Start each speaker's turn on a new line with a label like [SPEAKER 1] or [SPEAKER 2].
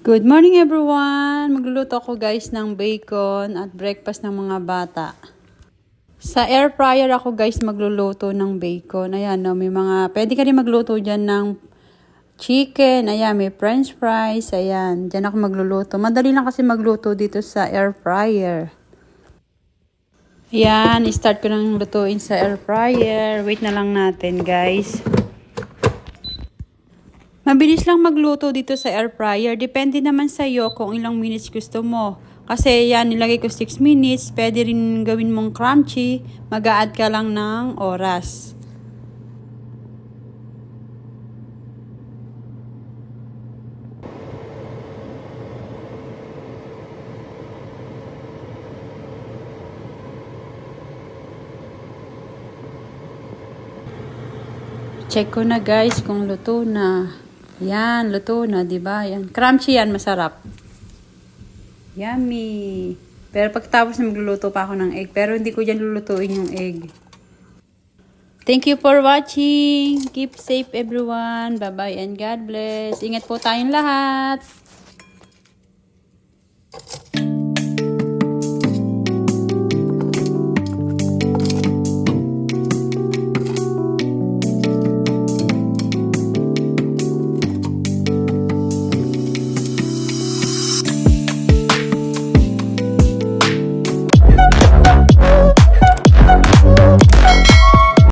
[SPEAKER 1] Good morning everyone! Magluluto ako guys ng bacon at breakfast ng mga bata. Sa air fryer ako guys magluluto ng bacon. Ayan, no, may mga, pwede ka rin magluto dyan ng chicken. Ayan, may french fries. Ayan, dyan ako magluluto. Madali lang kasi magluto dito sa air fryer. Ayan, start ko nang lutuin sa air fryer. Wait na lang natin guys. Mabilis lang magluto dito sa air fryer. Depende naman sa iyo kung ilang minutes gusto mo. Kasi yan, nilagay ko 6 minutes. Pwede rin gawin mong crunchy. Mag-a-add ka lang ng oras. Check ko na guys kung luto na. Yan, luto na, di ba? Yan. Crunchy yan, masarap. Yummy. Pero pagtapos na magluluto pa ako ng egg. Pero hindi ko dyan lulutuin yung egg. Thank you for watching. Keep safe everyone. Bye-bye and God bless. Ingat po tayong lahat.